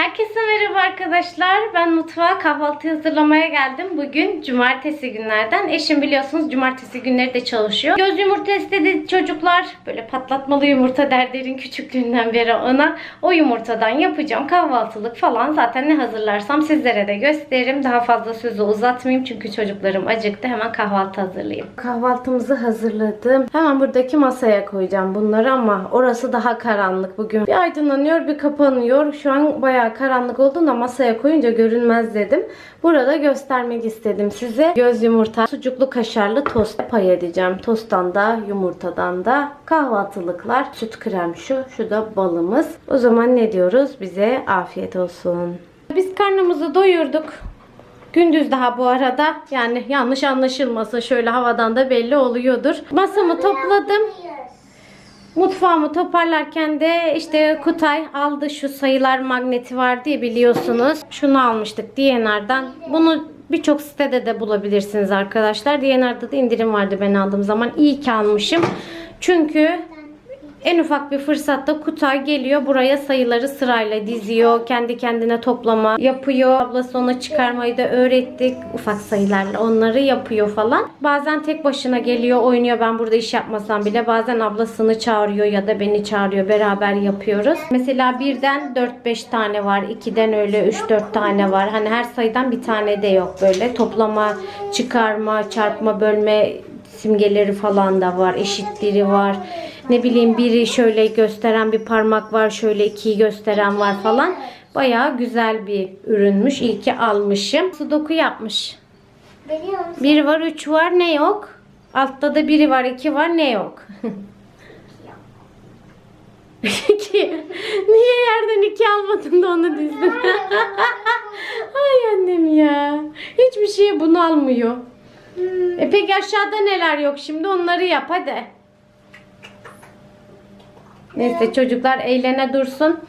Herkese merhaba arkadaşlar. Ben mutfağa kahvaltı hazırlamaya geldim. Bugün cumartesi günlerden. Eşim biliyorsunuz cumartesi günleri de çalışıyor. Göz yumurta istedi çocuklar. Böyle patlatmalı yumurta derlerin küçüklüğünden beri ona. O yumurtadan yapacağım kahvaltılık falan. Zaten ne hazırlarsam sizlere de gösteririm. Daha fazla sözü uzatmayayım çünkü çocuklarım acıktı. Hemen kahvaltı hazırlayayım. Kahvaltımızı hazırladım. Hemen buradaki masaya koyacağım bunları ama orası daha karanlık bugün. Bir aydınlanıyor bir kapanıyor. Şu an bayağı karanlık olduğunda masaya koyunca görünmez dedim. Burada göstermek istedim size. Göz yumurta, sucuklu kaşarlı tost pay edeceğim. Tosttan da yumurtadan da kahvaltılıklar. Süt krem şu, şu da balımız. O zaman ne diyoruz? Bize afiyet olsun. Biz karnımızı doyurduk. Gündüz daha bu arada yani yanlış anlaşılmasın şöyle havadan da belli oluyordur. Masamı topladım. Mutfağımı toparlarken de işte Kutay aldı şu sayılar magneti var diye biliyorsunuz. Şunu almıştık DNR'dan. Bunu birçok sitede de bulabilirsiniz arkadaşlar. DNR'da da indirim vardı ben aldığım zaman. İyi ki almışım. Çünkü en ufak bir fırsatta Kutay geliyor buraya sayıları sırayla diziyor. Kendi kendine toplama yapıyor. Ablası ona çıkarmayı da öğrettik. Ufak sayılarla onları yapıyor falan. Bazen tek başına geliyor oynuyor. Ben burada iş yapmasam bile bazen ablasını çağırıyor ya da beni çağırıyor. Beraber yapıyoruz. Mesela birden 4-5 tane var. ikiden öyle 3-4 tane var. Hani her sayıdan bir tane de yok böyle. Toplama, çıkarma, çarpma, bölme simgeleri falan da var. Eşitleri var. Ne bileyim biri şöyle gösteren bir parmak var. Şöyle ikiyi gösteren var falan. Bayağı güzel bir ürünmüş. İyi ki almışım. Sudoku yapmış. Bir var, üç var, ne yok? Altta da biri var, iki var, ne yok? iki. Niye yerden iki almadın da onu dizdin? Ay annem ya. Hiçbir şeye bunu almıyor. E peki aşağıda neler yok şimdi onları yap hadi. Neyse çocuklar eğlene dursun.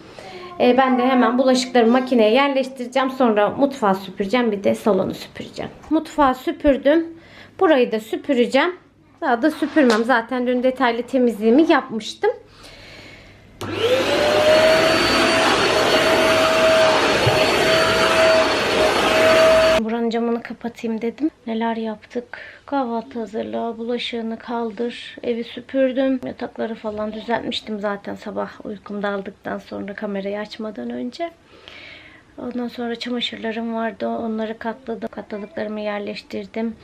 E, ben de hemen bulaşıkları makineye yerleştireceğim. Sonra mutfağı süpüreceğim. Bir de salonu süpüreceğim. Mutfağı süpürdüm. Burayı da süpüreceğim. Daha da süpürmem. Zaten dün detaylı temizliğimi yapmıştım. Buranın camını kapatayım dedim. Neler yaptık? Kahvaltı hazırla, bulaşığını kaldır, evi süpürdüm. Yatakları falan düzeltmiştim zaten sabah uykumda aldıktan sonra kamerayı açmadan önce. Ondan sonra çamaşırlarım vardı. Onları katladım. Katladıklarımı yerleştirdim.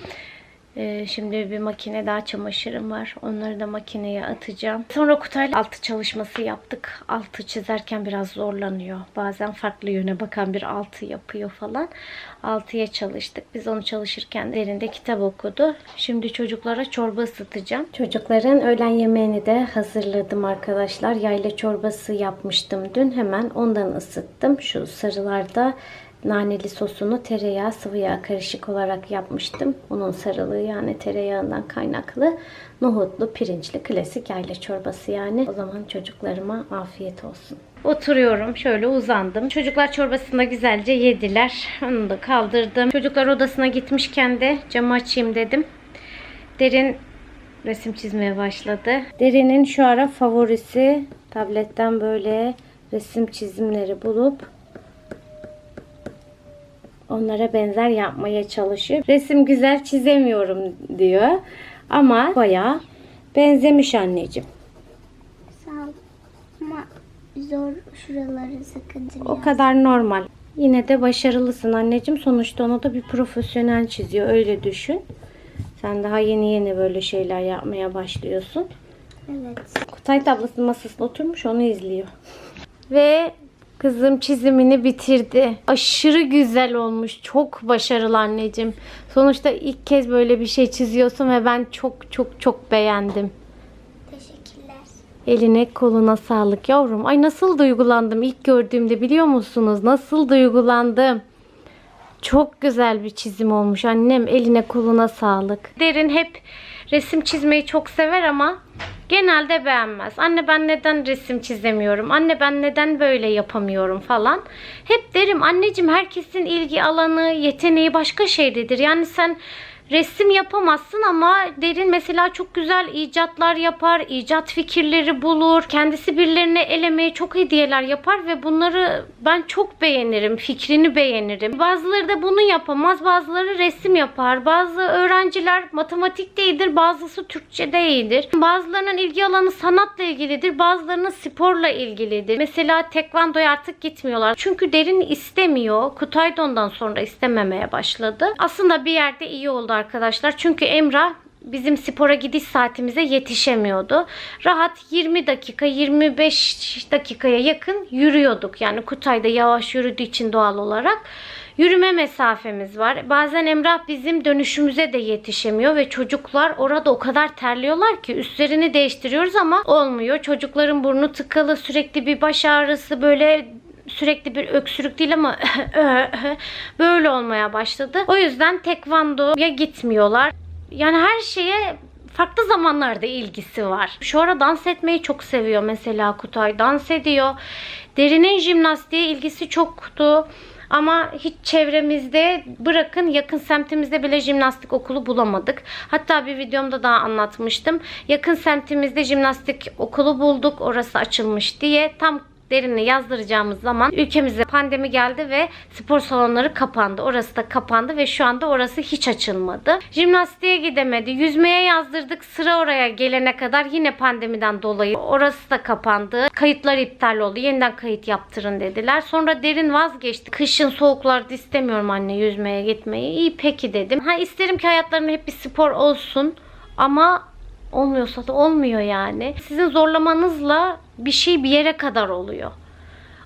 Ee, şimdi bir makine daha çamaşırım var. Onları da makineye atacağım. Sonra Kutay'la altı çalışması yaptık. Altı çizerken biraz zorlanıyor. Bazen farklı yöne bakan bir altı yapıyor falan. Altıya çalıştık. Biz onu çalışırken derinde kitap okudu. Şimdi çocuklara çorba ısıtacağım. Çocukların öğlen yemeğini de hazırladım arkadaşlar. Yayla çorbası yapmıştım dün. Hemen ondan ısıttım. Şu sarılarda naneli sosunu tereyağı sıvı yağ karışık olarak yapmıştım. Onun sarılığı yani tereyağından kaynaklı nohutlu pirinçli klasik yayla çorbası yani. O zaman çocuklarıma afiyet olsun. Oturuyorum şöyle uzandım. Çocuklar çorbasını da güzelce yediler. Onu da kaldırdım. Çocuklar odasına gitmişken de camı açayım dedim. Derin resim çizmeye başladı. Derin'in şu ara favorisi tabletten böyle resim çizimleri bulup onlara benzer yapmaya çalışıyor. Resim güzel çizemiyorum diyor. Ama bayağı benzemiş anneciğim. Sağ ol. Ama zor şuraları sıkıntı. O kadar normal. Yine de başarılısın anneciğim. Sonuçta onu da bir profesyonel çiziyor. Öyle düşün. Sen daha yeni yeni böyle şeyler yapmaya başlıyorsun. Evet. Kutay tablasının masasına oturmuş onu izliyor. Ve kızım çizimini bitirdi. Aşırı güzel olmuş. Çok başarılı anneciğim. Sonuçta ilk kez böyle bir şey çiziyorsun ve ben çok çok çok beğendim. Teşekkürler. Eline koluna sağlık yavrum. Ay nasıl duygulandım ilk gördüğümde biliyor musunuz? Nasıl duygulandım. Çok güzel bir çizim olmuş annem. Eline koluna sağlık. Derin hep resim çizmeyi çok sever ama genelde beğenmez. Anne ben neden resim çizemiyorum? Anne ben neden böyle yapamıyorum falan. Hep derim anneciğim herkesin ilgi alanı, yeteneği başka şeydedir. Yani sen resim yapamazsın ama derin mesela çok güzel icatlar yapar, icat fikirleri bulur. Kendisi birilerine el emeği çok hediyeler yapar ve bunları ben çok beğenirim. Fikrini beğenirim. Bazıları da bunu yapamaz. Bazıları resim yapar. Bazı öğrenciler matematik iyidir. Bazısı Türkçe'de iyidir. Bazılarının ilgi alanı sanatla ilgilidir. Bazılarının sporla ilgilidir. Mesela tekvandoya artık gitmiyorlar. Çünkü derin istemiyor. Kutaydon'dan sonra istememeye başladı. Aslında bir yerde iyi oldu arkadaşlar. Çünkü Emrah bizim spora gidiş saatimize yetişemiyordu. Rahat 20 dakika 25 dakikaya yakın yürüyorduk. Yani Kutay'da yavaş yürüdüğü için doğal olarak yürüme mesafemiz var. Bazen Emrah bizim dönüşümüze de yetişemiyor ve çocuklar orada o kadar terliyorlar ki üstlerini değiştiriyoruz ama olmuyor. Çocukların burnu tıkalı, sürekli bir baş ağrısı böyle sürekli bir öksürük değil ama böyle olmaya başladı. O yüzden tekvandoya gitmiyorlar. Yani her şeye farklı zamanlarda ilgisi var. Şu ara dans etmeyi çok seviyor mesela Kutay. Dans ediyor. Derinin jimnastiğe ilgisi çoktu. Ama hiç çevremizde bırakın yakın semtimizde bile jimnastik okulu bulamadık. Hatta bir videomda daha anlatmıştım. Yakın semtimizde jimnastik okulu bulduk. Orası açılmış diye. Tam derinle yazdıracağımız zaman ülkemize pandemi geldi ve spor salonları kapandı. Orası da kapandı ve şu anda orası hiç açılmadı. Jimnastiğe gidemedi. Yüzmeye yazdırdık. Sıra oraya gelene kadar yine pandemiden dolayı orası da kapandı. Kayıtlar iptal oldu. Yeniden kayıt yaptırın dediler. Sonra derin vazgeçti. Kışın soğuklarda istemiyorum anne yüzmeye gitmeyi. İyi peki dedim. Ha isterim ki hayatlarında hep bir spor olsun ama olmuyorsa da olmuyor yani. Sizin zorlamanızla bir şey bir yere kadar oluyor.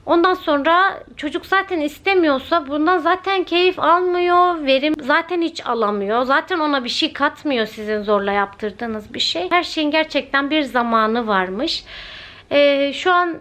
Ondan sonra çocuk zaten istemiyorsa bundan zaten keyif almıyor, verim zaten hiç alamıyor. Zaten ona bir şey katmıyor sizin zorla yaptırdığınız bir şey. Her şeyin gerçekten bir zamanı varmış. Ee, şu an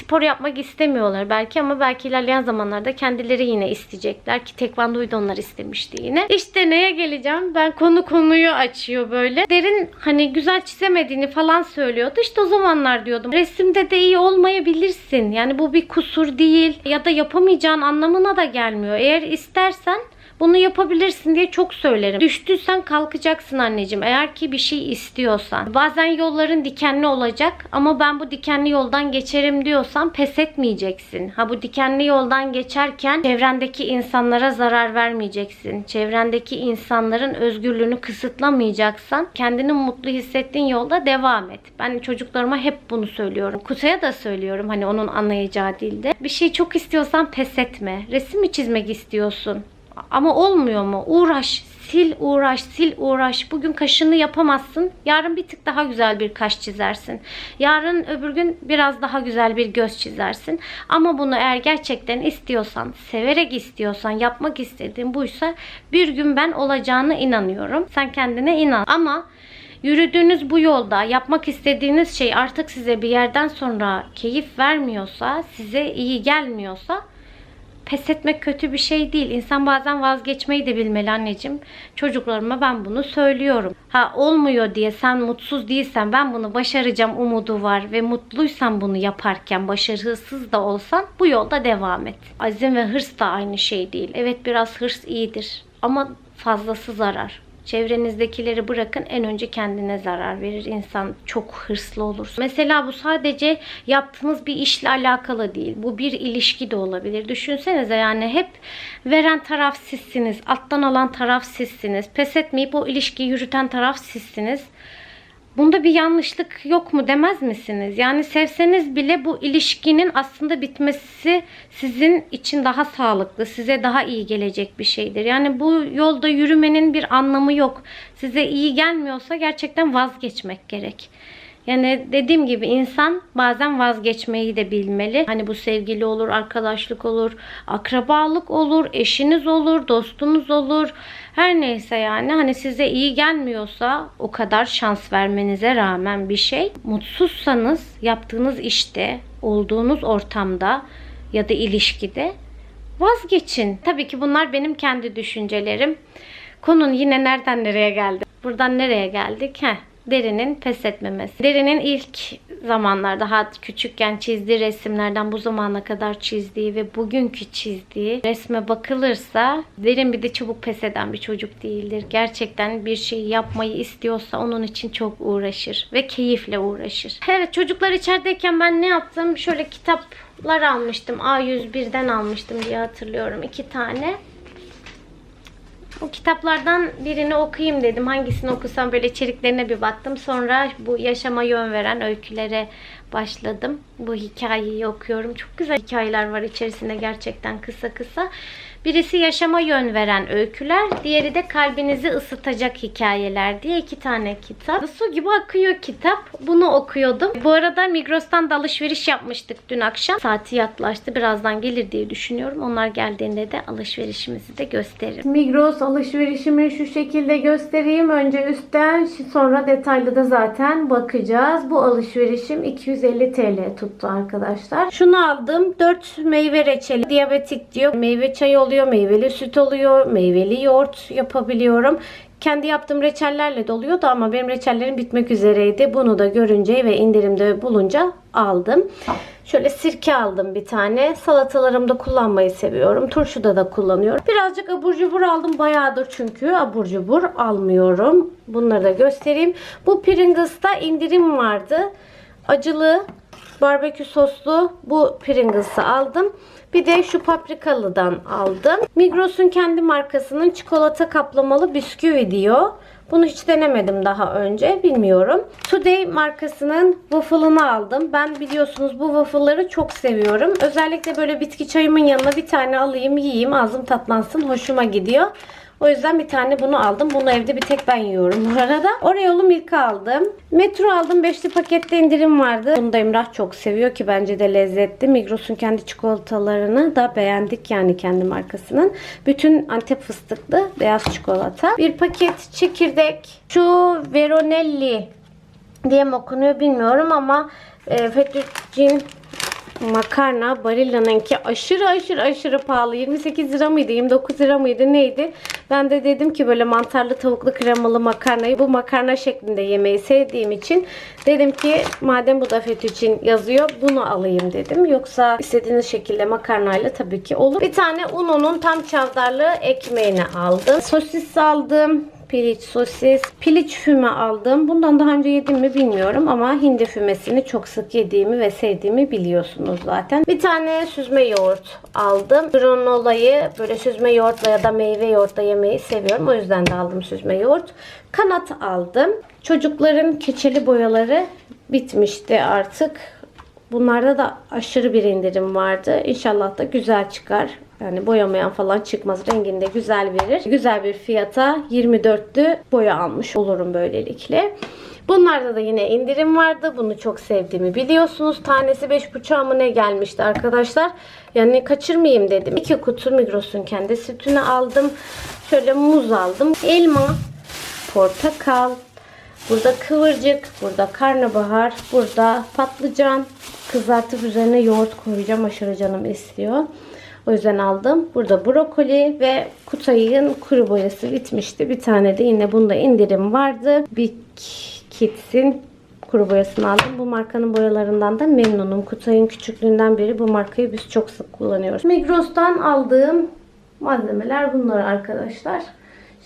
spor yapmak istemiyorlar belki ama belki ilerleyen zamanlarda kendileri yine isteyecekler ki tekvandoyu da onlar istemişti yine. İşte neye geleceğim? Ben konu konuyu açıyor böyle. Derin hani güzel çizemediğini falan söylüyordu. İşte o zamanlar diyordum. Resimde de iyi olmayabilirsin. Yani bu bir kusur değil ya da yapamayacağın anlamına da gelmiyor. Eğer istersen bunu yapabilirsin diye çok söylerim. Düştüysen kalkacaksın anneciğim. Eğer ki bir şey istiyorsan. Bazen yolların dikenli olacak ama ben bu dikenli yoldan geçerim diyorsan pes etmeyeceksin. Ha bu dikenli yoldan geçerken çevrendeki insanlara zarar vermeyeceksin. Çevrendeki insanların özgürlüğünü kısıtlamayacaksan kendini mutlu hissettiğin yolda devam et. Ben çocuklarıma hep bunu söylüyorum. Kutaya da söylüyorum hani onun anlayacağı dilde. Bir şey çok istiyorsan pes etme. Resim mi çizmek istiyorsun? Ama olmuyor mu? Uğraş, sil uğraş, sil uğraş. Bugün kaşını yapamazsın. Yarın bir tık daha güzel bir kaş çizersin. Yarın öbür gün biraz daha güzel bir göz çizersin. Ama bunu eğer gerçekten istiyorsan, severek istiyorsan, yapmak istediğin buysa bir gün ben olacağına inanıyorum. Sen kendine inan. Ama yürüdüğünüz bu yolda yapmak istediğiniz şey artık size bir yerden sonra keyif vermiyorsa, size iyi gelmiyorsa pes etmek kötü bir şey değil. İnsan bazen vazgeçmeyi de bilmeli anneciğim. Çocuklarıma ben bunu söylüyorum. Ha olmuyor diye sen mutsuz değilsen ben bunu başaracağım umudu var ve mutluysan bunu yaparken başarısız da olsan bu yolda devam et. Azim ve hırs da aynı şey değil. Evet biraz hırs iyidir ama fazlası zarar. Çevrenizdekileri bırakın en önce kendine zarar verir. İnsan çok hırslı olur. Mesela bu sadece yaptığınız bir işle alakalı değil. Bu bir ilişki de olabilir. Düşünsenize yani hep veren taraf sizsiniz. Alttan alan taraf sizsiniz. Pes etmeyip o ilişkiyi yürüten taraf sizsiniz. Bunda bir yanlışlık yok mu demez misiniz? Yani sevseniz bile bu ilişkinin aslında bitmesi sizin için daha sağlıklı, size daha iyi gelecek bir şeydir. Yani bu yolda yürümenin bir anlamı yok. Size iyi gelmiyorsa gerçekten vazgeçmek gerek. Yani dediğim gibi insan bazen vazgeçmeyi de bilmeli. Hani bu sevgili olur, arkadaşlık olur, akrabalık olur, eşiniz olur, dostunuz olur. Her neyse yani hani size iyi gelmiyorsa o kadar şans vermenize rağmen bir şey. Mutsuzsanız yaptığınız işte, olduğunuz ortamda ya da ilişkide vazgeçin. Tabii ki bunlar benim kendi düşüncelerim. Konun yine nereden nereye geldi? Buradan nereye geldik? Heh, derinin pes etmemesi. Derinin ilk zamanlar daha küçükken çizdiği resimlerden bu zamana kadar çizdiği ve bugünkü çizdiği resme bakılırsa derin bir de çabuk pes eden bir çocuk değildir. Gerçekten bir şey yapmayı istiyorsa onun için çok uğraşır ve keyifle uğraşır. Evet çocuklar içerideyken ben ne yaptım? Şöyle kitaplar almıştım. A101'den almıştım diye hatırlıyorum. iki tane. O kitaplardan birini okuyayım dedim. Hangisini okusam böyle içeriklerine bir baktım. Sonra bu yaşama yön veren öykülere başladım. Bu hikayeyi okuyorum. Çok güzel hikayeler var içerisinde gerçekten kısa kısa. Birisi yaşama yön veren öyküler, diğeri de kalbinizi ısıtacak hikayeler diye iki tane kitap. Su gibi akıyor kitap. Bunu okuyordum. Bu arada Migros'tan da alışveriş yapmıştık dün akşam. Saati yaklaştı. Birazdan gelir diye düşünüyorum. Onlar geldiğinde de alışverişimizi de gösteririm. Migros alışverişimi şu şekilde göstereyim. Önce üstten sonra detaylı da zaten bakacağız. Bu alışverişim 250 TL tuttu arkadaşlar. Şunu aldım. 4 meyve reçeli. Diyabetik diyor. Meyve çayı oluyor, meyveli süt oluyor, meyveli yoğurt yapabiliyorum. Kendi yaptığım reçellerle de oluyordu ama benim reçellerim bitmek üzereydi. Bunu da görünce ve indirimde bulunca aldım. Şöyle sirke aldım bir tane. Salatalarımda kullanmayı seviyorum. Turşuda da kullanıyorum. Birazcık abur cubur aldım. Bayağıdır çünkü abur cubur almıyorum. Bunları da göstereyim. Bu Pringles'ta indirim vardı. Acılı barbekü soslu bu Pringles'ı aldım. Bir de şu paprikalıdan aldım. Migros'un kendi markasının çikolata kaplamalı bisküvi diyor. Bunu hiç denemedim daha önce. Bilmiyorum. Today markasının waffle'ını aldım. Ben biliyorsunuz bu waffle'ları çok seviyorum. Özellikle böyle bitki çayımın yanına bir tane alayım yiyeyim. Ağzım tatlansın. Hoşuma gidiyor. O yüzden bir tane bunu aldım. Bunu evde bir tek ben yiyorum bu arada. Oreo'lu Milka aldım. Metro aldım. Beşli pakette indirim vardı. Bunu da Emrah çok seviyor ki bence de lezzetli. Migros'un kendi çikolatalarını da beğendik yani kendi markasının. Bütün Antep fıstıklı beyaz çikolata. Bir paket çekirdek. Şu Veronelli diye mi okunuyor bilmiyorum ama e, fettuccine makarna Barilla'nınki aşırı aşırı aşırı pahalı. 28 lira mıydı? 29 lira mıydı? Neydi? Ben de dedim ki böyle mantarlı tavuklu kremalı makarnayı bu makarna şeklinde yemeyi sevdiğim için dedim ki madem bu da fettuccine yazıyor bunu alayım dedim. Yoksa istediğiniz şekilde makarnayla tabii ki olur. Bir tane Uno'nun tam çavdarlı ekmeğini aldım. Sosis aldım piliç sosis, piliç füme aldım. Bundan daha önce yedim mi bilmiyorum ama hindi fümesini çok sık yediğimi ve sevdiğimi biliyorsunuz zaten. Bir tane süzme yoğurt aldım. Granola'yı böyle süzme yoğurtla ya da meyve yoğurtla yemeyi seviyorum. O yüzden de aldım süzme yoğurt. Kanat aldım. Çocukların keçeli boyaları bitmişti artık. Bunlarda da aşırı bir indirim vardı. İnşallah da güzel çıkar. Yani boyamayan falan çıkmaz. Rengini de güzel verir. Güzel bir fiyata 24'lü boya almış olurum böylelikle. Bunlarda da yine indirim vardı. Bunu çok sevdiğimi biliyorsunuz. Tanesi 5,5 mı ne gelmişti arkadaşlar. Yani kaçırmayayım dedim. İki kutu Migros'un kendi sütünü aldım. Şöyle muz aldım. Elma, portakal, Burada kıvırcık, burada karnabahar, burada patlıcan. Kızartıp üzerine yoğurt koyacağım. Aşırı canım istiyor. O yüzden aldım. Burada brokoli ve Kutay'ın kuru boyası bitmişti. Bir tane de yine bunda indirim vardı. Big Kids'in kuru boyasını aldım. Bu markanın boyalarından da memnunum. Kutay'ın küçüklüğünden beri bu markayı biz çok sık kullanıyoruz. Migros'tan aldığım malzemeler bunlar arkadaşlar.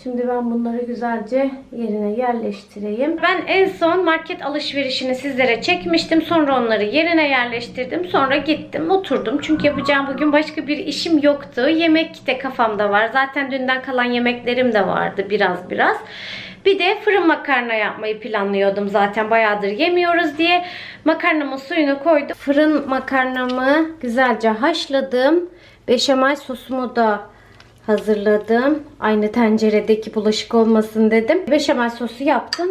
Şimdi ben bunları güzelce yerine yerleştireyim. Ben en son market alışverişini sizlere çekmiştim. Sonra onları yerine yerleştirdim. Sonra gittim oturdum. Çünkü yapacağım bugün başka bir işim yoktu. Yemek de kafamda var. Zaten dünden kalan yemeklerim de vardı biraz biraz. Bir de fırın makarna yapmayı planlıyordum zaten bayağıdır yemiyoruz diye. Makarnamın suyunu koydum. Fırın makarnamı güzelce haşladım. Beşamel sosumu da hazırladım. Aynı tenceredeki bulaşık olmasın dedim. Beşamel sosu yaptım.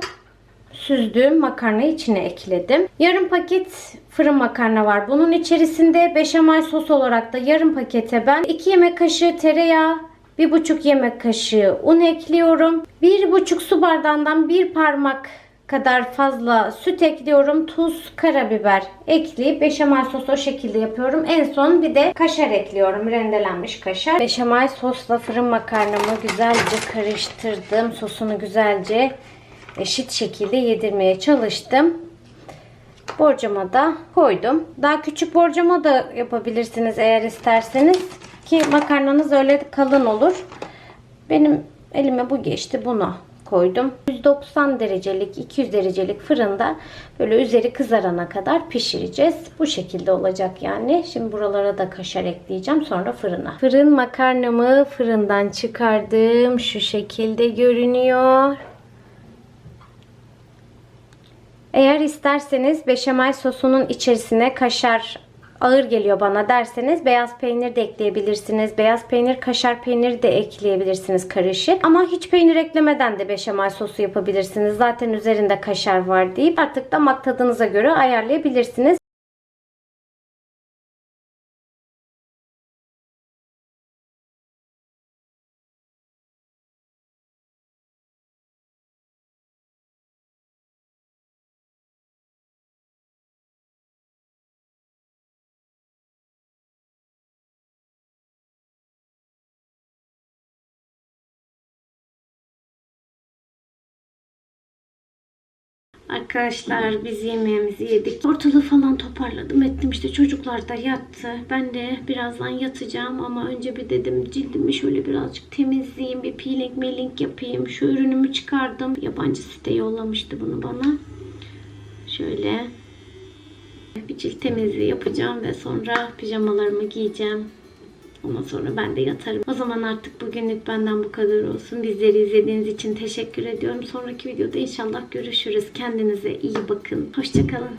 Süzdüğüm makarnayı içine ekledim. Yarım paket fırın makarna var. Bunun içerisinde beşamel sos olarak da yarım pakete ben 2 yemek kaşığı tereyağı, 1,5 yemek kaşığı un ekliyorum. 1,5 su bardağından bir parmak kadar fazla süt ekliyorum. Tuz, karabiber ekleyip beşamel sosu o şekilde yapıyorum. En son bir de kaşar ekliyorum. Rendelenmiş kaşar. Beşamel sosla fırın makarnamı güzelce karıştırdım. Sosunu güzelce eşit şekilde yedirmeye çalıştım. borcama da koydum. Daha küçük borcama da yapabilirsiniz eğer isterseniz. Ki makarnanız öyle kalın olur. Benim elime bu geçti. Buna koydum. 190 derecelik, 200 derecelik fırında böyle üzeri kızarana kadar pişireceğiz. Bu şekilde olacak yani. Şimdi buralara da kaşar ekleyeceğim. Sonra fırına. Fırın makarnamı fırından çıkardım. Şu şekilde görünüyor. Eğer isterseniz beşamel sosunun içerisine kaşar ağır geliyor bana derseniz beyaz peynir de ekleyebilirsiniz. Beyaz peynir, kaşar peyniri de ekleyebilirsiniz karışık. Ama hiç peynir eklemeden de beşamel sosu yapabilirsiniz. Zaten üzerinde kaşar var deyip artık damak tadınıza göre ayarlayabilirsiniz. Arkadaşlar biz yemeğimizi yedik. Ortalığı falan toparladım ettim işte çocuklar da yattı. Ben de birazdan yatacağım ama önce bir dedim cildimi şöyle birazcık temizleyeyim. Bir peeling meeling yapayım. Şu ürünümü çıkardım. Yabancı site yollamıştı bunu bana. Şöyle bir cilt temizliği yapacağım ve sonra pijamalarımı giyeceğim. Ondan sonra ben de yatarım. O zaman artık bugünlük benden bu kadar olsun. Bizleri izlediğiniz için teşekkür ediyorum. Sonraki videoda inşallah görüşürüz. Kendinize iyi bakın. Hoşçakalın.